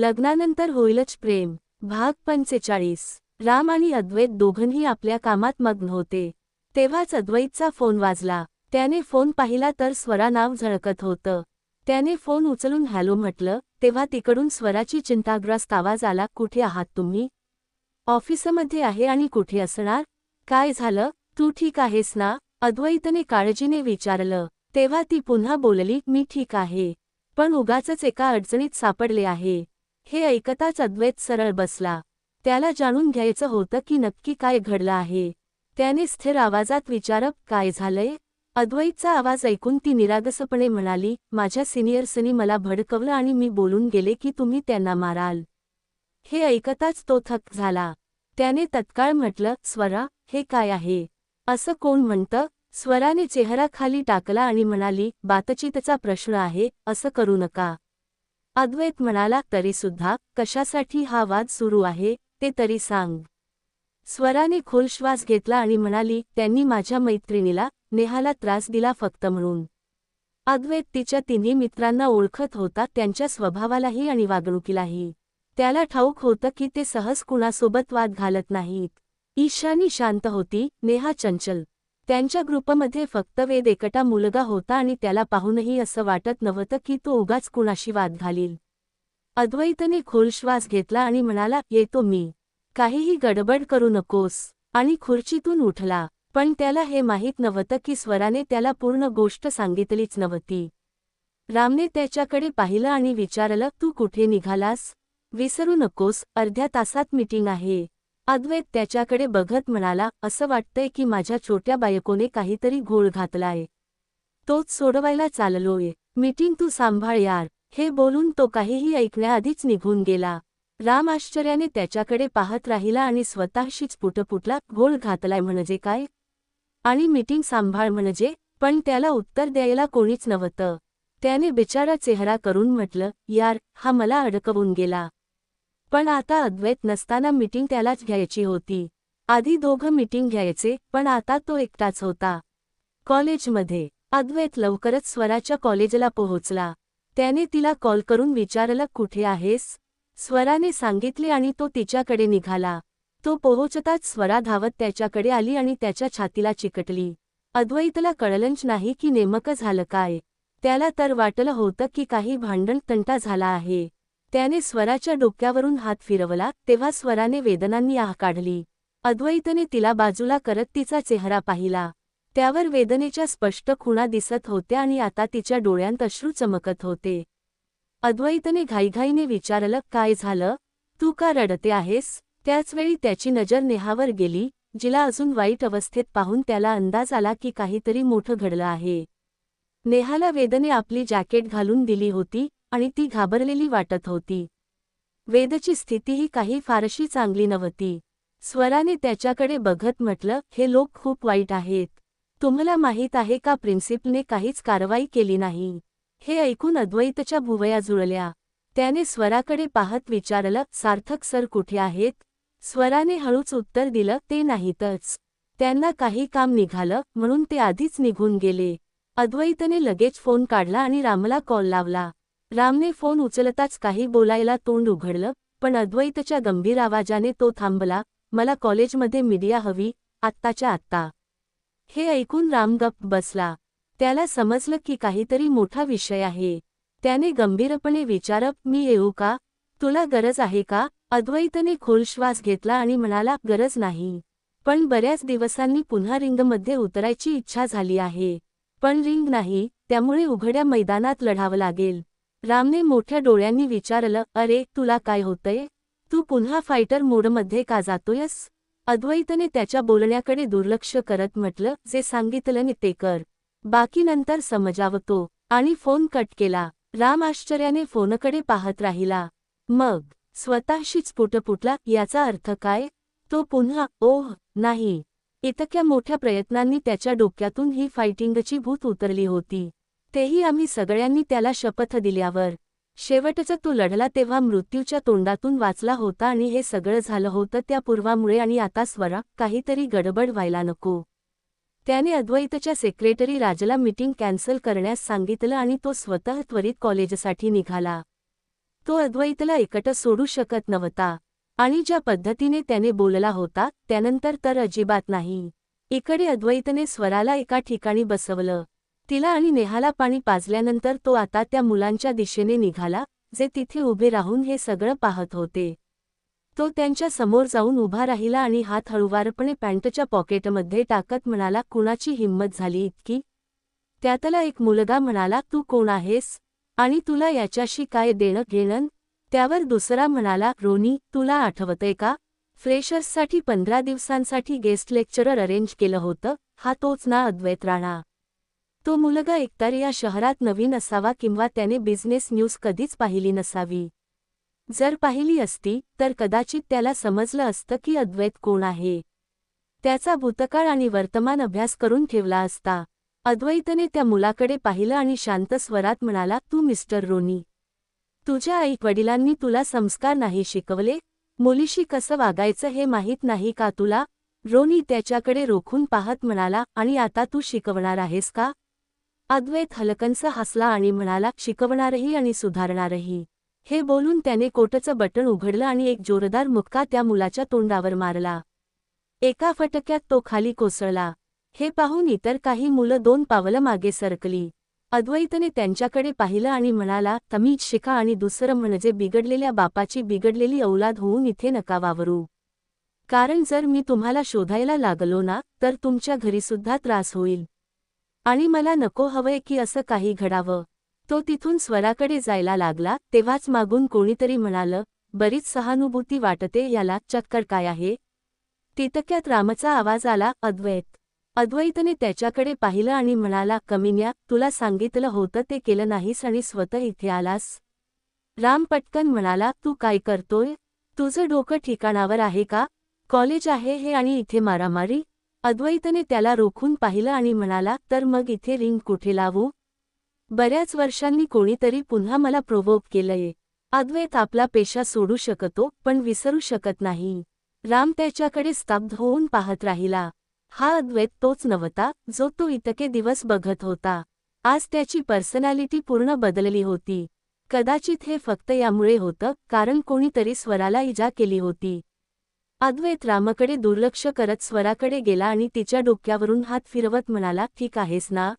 लग्नानंतर होईलच प्रेम. भाग पंचेचाळीस. राम आणि अद्वैत दोघंही आपल्या कामात मग्न होते. तेव्हाच अद्वैतचा फोन वाजला. त्याने फोन पाहिला तर स्वरा नाव झळकत होतं. त्याने फोन उचलून हॅलो म्हटलं तेव्हा तिकडून स्वराची चिंताग्रस्त आवाज आला कुठे आहात तुम्ही? ऑफिसमध्ये आहे आणि कुठे असणार? काय झालं? तू ठीक आहेस ना? अद्वैतने काळजीने विचारलं. तेव्हा ती पुन्हा बोलली मी ठीक आहे. पण उगाचच एका अडचणीत सापडले आहे. हे ऐकताच अद्वैत सरळ बसला. त्याला जाणून घ्यायचं होतं की नक्की काय घडलं आहे. त्याने स्थिर आवाजात विचारप काय झालंय? अद्वैतचा आवाज ऐकून ती निरागसपणे म्हणाली माझ्या सिनियर्सनी मला भडकवलं आणि मी बोलून गेले की तुम्ही त्यांना माराल. हे ऐकताच तो थक झाला. त्याने तत्काळ म्हटलं स्वरा हे काय आहे? असं कोण म्हणतं? स्वराने चेहरा खाली टाकला आणि म्हणाली बातचीतचा प्रश्न आहे असं करू नका. अद्वैत म्हणाला तरीसुद्धा कशासाठी हा वाद सुरू आहे ते तरी सांग. स्वराने खोल श्वास घेतला आणि म्हणाली त्यांनी माझ्या मैत्रिणीला नेहाला त्रास दिला फक्त म्हणून. अद्वैत तिच्या तिन्ही मित्रांना ओळखत होता त्यांच्या स्वभावालाही आणि वागणुकीलाही. त्याला ठाऊक होतं की ते सहज कुणासोबत वाद घालत नाहीत. ईशानी शांत होती नेहा चंचल त्यांच्या ग्रुपमध्ये फक्त वेद एकटा मुलगा होता आणि त्याला पाहूनही असं वाटत नव्हतं की तो उगाच कुणाशी वाद घालील. अद्वैतने खोल श्वास घेतला आणि म्हणाला येतो मी. काहीही गडबड करू नकोस. आणि खुर्चीतून उठला. पण त्याला हे माहीत नव्हतं की स्वराने त्याला पूर्ण गोष्ट सांगितलीच नव्हती. रामने त्याच्याकडे पाहिलं आणि विचारलं तू कुठे निघालास? विसरू नकोस. अर्ध्या तासात मीटिंग आहे. अद्वैत त्याच्याकडे बघत म्हणाला असं वाटतंय की माझ्या छोट्या बायकोने काहीतरी घोळ घातलाय तोच सोडवायला चाललोय. मीटिंग तू सांभाळ यार. हे बोलून तो काहीही ऐकण्याआधीच निघून गेला. राम आश्चर्याने त्याच्याकडे पाहत राहिला आणि स्वतःशीच पुटपुटला घोळ घातलाय म्हणजे काय? आणि मीटिंग सांभाळ म्हणजे? पण त्याला उत्तर द्यायला कोणीच नव्हतं. त्याने बिचारा चेहरा करून म्हटलं यार हा मला अडकवून गेला. पण आता अद्वैत नसताना मीटिंग त्यालाच घ्यायची होती. आधी दोघं मीटिंग घ्यायचे पण आता तो एकटाच होता. कॉलेजमध्ये अद्वैत लवकरच स्वराच्या कॉलेजला पोहोचला. त्याने तिला कॉल करून विचारलं कुठे आहेस? स्वराने सांगितले आणि तो तिच्याकडे निघाला. तो पोहोचताच स्वरा धावत त्याच्याकडे आली आणि त्याच्या छातीला चिकटली. अद्वैतला कळलंच नाही की नेमकं झालं काय. त्याला तर वाटलं होतं की काही भांडण तंटा झाला आहे. त्याने स्वराच्या डोक्यावरून हात फिरवला तेव्हा स्वराने वेदनांनी आह काढली. अद्वैतने तिला बाजूला करत तिचा चेहरा पाहिला. त्यावर वेदनेच्या स्पष्ट खुणा दिसत होत्या आणि आता तिच्या डोळ्यांत अश्रू चमकत होते. अद्वैतने घाईघाईने विचारलं काय झालं? तू का रडते आहेस? त्याचवेळी त्याची नजर नेहावर गेली जिला अजून वाईट अवस्थेत पाहून त्याला अंदाज आला की काहीतरी मोठं घडलं आहे. नेहाला वेदने आपली जॅकेट घालून दिली होती आणि ती घाबरलेली वाटत होती. वेदची स्थितीही काही फारशी चांगली नव्हती. स्वराने त्याच्याकडे बघत म्हटलं हे लोक खूप वाईट आहेत. तुम्हाला माहीत आहे का प्रिन्सिपलने काहीच कारवाई केली नाही? हे ऐकून अद्वैतच्या भुवया जुळल्या. त्याने स्वराकडे पाहत विचारलं सार्थक सर कुठे आहेत स्वराने हळूच उत्तर दिलं ते नाहीतच. त्यांना काही काम निघालं म्हणून ते आधीच निघून गेले. अद्वैतने लगेच फोन काढला आणि रामला कॉल लावला. रामने फोन उचलताच काही बोलायला तोंड उघडलं पण अद्वैतच्या गंभीर आवाजाने तो थांबला मला कॉलेजमध्ये मीडिया हवी आत्ताच्या आत्ता. हे ऐकून राम गप्प बसला. त्याला समजलं की काहीतरी मोठा विषय आहे. त्याने गंभीरपणे विचारप मी येऊ का? तुला गरज आहे का? अद्वैतने खोल श्वास घेतला आणि म्हणाला गरज नाही. पण बऱ्याच दिवसांनी पुन्हा रिंगमध्ये उतरायची इच्छा झाली आहे. पण रिंग नाही त्यामुळे उघड्या मैदानात लढावं लागेल. रामने मोठ्या डोळ्यांनी विचारलं अरे तुला काय होतंय? तू पुन्हा फायटर मोडमध्ये का जातोयस? अद्वैतने त्याच्या बोलण्याकडे दुर्लक्ष करत म्हटलं जे सांगितलं ते कर. बाकी नंतर समजावतो. आणि फोन कट केला. राम आश्चर्याने फोनकडे पाहत राहिला. मग स्वतःशीच पुटपुटला याचा अर्थ काय? तो पुन्हा ओह नाही. इतक्या मोठ्या प्रयत्नांनी त्याच्या डोक्यातून ही फायटिंगची भूत उतरली होती. तेही आम्ही सगळ्यांनी त्याला शपथ दिल्यावर. शेवटचा तो लढला तेव्हा मृत्यूच्या तोंडातून वाचला होता आणि हे सगळं झालं होतं त्या पूर्वामुळे आणि आता स्वरा काहीतरी गडबड व्हायला नको. त्याने अद्वैतच्या सेक्रेटरी राजला मीटिंग कॅन्सल करण्यास सांगितलं आणि तो स्वतः त्वरित कॉलेजसाठी निघाला. तो अद्वैतला एकटं सोडू शकत नव्हता. आणि ज्या पद्धतीने त्याने बोलला होता त्यानंतर तर अजिबात नाही. इकडे अद्वैतने स्वराला एका ठिकाणी बसवलं. तिला आणि नेहाला पाणी पाजल्यानंतर तो आता त्या मुलांच्या दिशेने निघाला जे तिथे उभे राहून हे सगळं पाहत होते. तो त्यांच्यासमोर जाऊन उभा राहिला आणि हात हळुवारपणे पॅन्टच्या पॉकेटमध्ये टाकत म्हणाला कुणाची हिंमत झाली इतकी? त्यातला एक मुलगा म्हणाला तू कोण आहेस? आणि तुला याच्याशी काय देणं घेणं? त्यावर दुसरा म्हणाला रोनी तुला आठवतंय का? फ्रेशर्ससाठी पंधरा दिवसांसाठी गेस्ट लेक्चरर अरेंज केलं होतं. हा तोच ना अद्वैत राणा. तो मुलगा एकतर या शहरात नवीन असावा किंवा त्याने बिझनेस न्यूज कधीच पाहिली नसावी. जर पाहिली असती तर कदाचित त्याला समजलं असतं की अद्वैत कोण आहे. त्याचा भूतकाळ आणि वर्तमान अभ्यास करून ठेवला असता. अद्वैतने त्या मुलाकडे पाहिलं आणि शांत स्वरात म्हणाला तू मिस्टर रोनी. तुझ्या आई वडिलांनी तुला संस्कार नाही शिकवले? मुलीशी कसं वागायचं हे माहीत नाही का तुला रोनी त्याच्याकडे रोखून पाहत म्हणाला आणि आता तू शिकवणार आहेस का? अद्वैत हलकंस हसला आणि म्हणाला शिकवणारही आणि सुधारणारही. हे बोलून त्याने कोटचं बटण उघडलं आणि एक जोरदार मुक्का त्या मुलाच्या तोंडावर मारला. एका फटक्यात तो खाली कोसळला. हे पाहून इतर काही मुलं दोन पावलं मागे सरकली. अद्वैतने त्यांच्याकडे पाहिलं आणि म्हणाला तमीच शिका आणि दुसरं म्हणजे बिघडलेल्या बापाची बिघडलेली औलाद होऊन इथे नका वावरू. कारण जर मी तुम्हाला शोधायला लागलो ना तर तुमच्या घरीसुद्धा त्रास होईल. आणि मला नको हवंय की असं काही घडावं. तो तिथून स्वराकडे जायला लागला तेव्हाच मागून कोणीतरी म्हणालं बरीच सहानुभूती वाटते याला चक्कर काय आहे? तितक्यात रामचा आवाज आला अद्वैत. अद्वैतने त्याच्याकडे पाहिलं आणि म्हणाला कमिन्या तुला सांगितलं होतं ते केलं नाहीस आणि स्वतः इथे आलास. राम पटकन म्हणाला तू काय करतोय? तुझं डोकं ठिकाणावर आहे का? कॉलेज आहे हे आणि इथे मारामारी? अद्वैतने त्याला रोखून पाहिलं आणि म्हणाला तर मग इथे रिंग कुठे लावू? बऱ्याच वर्षांनी कोणीतरी पुन्हा मला प्रोवोक केलंय. अद्वैत आपला पेशा सोडू शकतो पण विसरू शकत नाही. राम त्याच्याकडे स्तब्ध होऊन पाहत राहिला. हा अद्वैत तोच नव्हता जो तो इतके दिवस बघत होता. आज त्याची पर्सनॅलिटी पूर्ण बदलली होती. कदाचित हे फक्त यामुळे होतं कारण कोणीतरी स्वराला इजा केली होती. अद्वैत रामाकडे दुर्लक्ष करत स्वराकडे गेला आणि तिच्या डोक्यावरून हात फिरवत म्हणाला ठीक आहेस ना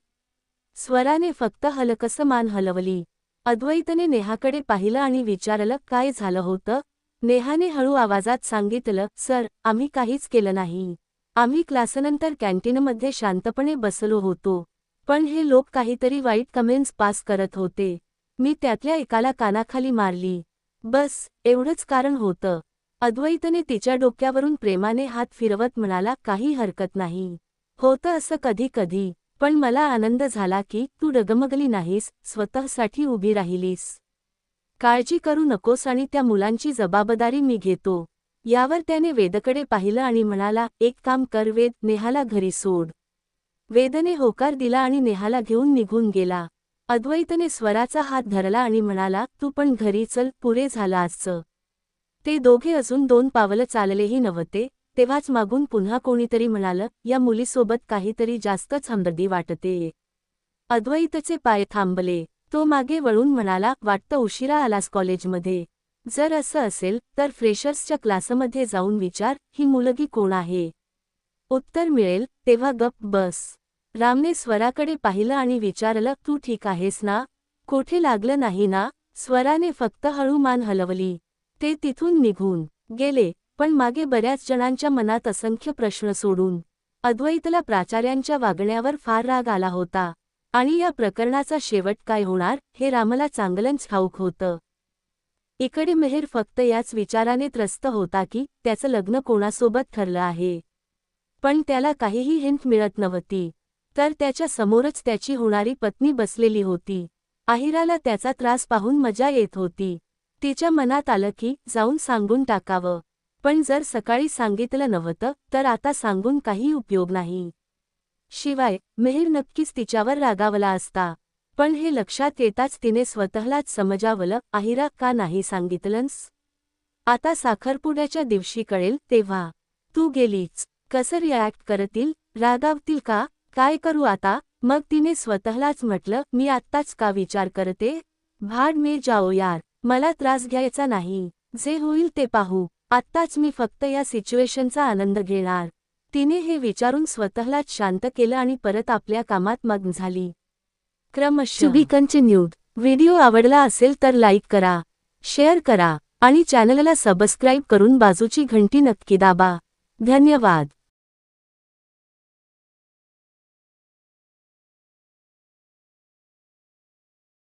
स्वराने फक्त हलकसं मान हलवली. अद्वैतने नेहाकडे पाहिलं आणि विचारलं काय झालं होतं नेहाने हळू आवाजात सांगितलं सर आम्ही काहीच केलं नाही. आम्ही क्लासनंतर कॅन्टीनमध्ये शांतपणे बसलो होतो. पण हे लोक काहीतरी वाईट कमेंट्स पास करत होते. मी त्यातल्या एकाला कानाखाली मारली. बस एवढंच कारण होतं. अद्वैतने तिच्या डोक्यावरून प्रेमाने हात फिरवत म्हणाला काही हरकत नाही. होतं असं कधी कधी पण मला आनंद झाला की तू डगमगली नाहीस स्वतःसाठी उभी राहिलीस. काळजी करू नकोस आणि त्या मुलांची जबाबदारी मी घेतो. यावर त्याने वेदकडे पाहिलं आणि म्हणाला एक काम कर वेद नेहाला घरी सोड. वेदने होकार दिला आणि नेहाला घेऊन निघून गेला. अद्वैतने स्वराचा हात धरला आणि म्हणाला तू पण घरी चल पुरे झालं आजचं. ते दोघे अजून दोन पावलं चाललेही नव्हते तेव्हाच मागून पुन्हा कोणीतरी म्हणालं या मुलीसोबत काहीतरी जास्तच हमदर्दी वाटते. अद्वैतचे पाय थांबले. तो मागे वळून म्हणाला वाटतं उशिरा आलास कॉलेजमध्ये. जर असं असेल तर फ्रेशर्सच्या क्लासमध्ये जाऊन विचार ही मुलगी कोण आहे? उत्तर मिळेल तेव्हा गप बस. रामने स्वराकडे पाहिलं आणि विचारलं तू ठीक आहेस ना? कोठे लागलं नाही ना स्वराने फक्त हळू मान हलवली. ते तिथून निघून गेले पण मागे बऱ्याच जणांच्या मनात असंख्य प्रश्न सोडून अद्वैतला प्राचार्यांच्या वागण्यावर फार राग आला होता. आणि या प्रकरणाचा शेवट काय होणार हे रामला चांगलंच ठाऊक होतं. इकडे मेहेर फक्त याच विचाराने त्रस्त होता की त्याचं लग्न कोणासोबत ठरलं आहे? पण त्याला काहीही हिंट मिळत नव्हती. तर त्याच्या समोरच त्याची होणारी पत्नी बसलेली होती. आहिराला त्याचा त्रास पाहून मजा येत होती. तिच्या मनात आलं की जाऊन सांगून टाकावं. पण जर सकाळी सांगितलं नव्हतं तर आता सांगून काही उपयोग नाही. शिवाय मेहर नक्कीच तिच्यावर रागावला असता. पण हे लक्षात येताच तिने स्वतःलाच समजावलं आहिरा का नाही सांगितलंस? आता साखरपुड्याच्या दिवशी कळेल तेव्हा. तू गेलीच. कसं रिॲक्ट करतील? रागावतील का? काय करू आता? मग तिने स्वतःलाच म्हटलं मी आत्ताच का विचार करते? भाड मे जाओ यार. मला त्रास घ्यायचा नाही. जे होईल ते पाहू. आत्ताच मी फक्त या सिच्युएशनचा आनंद घेणार. तिने हे विचारून स्वतःलाच शांत केलं आणि परत आपल्या कामात मग्न झाली. क्रमशः बी कंटिन्यूड व्हिडिओ आवडला असेल तर लाईक करा शेअर करा आणि चॅनलला सबस्क्राईब करून बाजूची घंटी नक्की दाबा. धन्यवाद.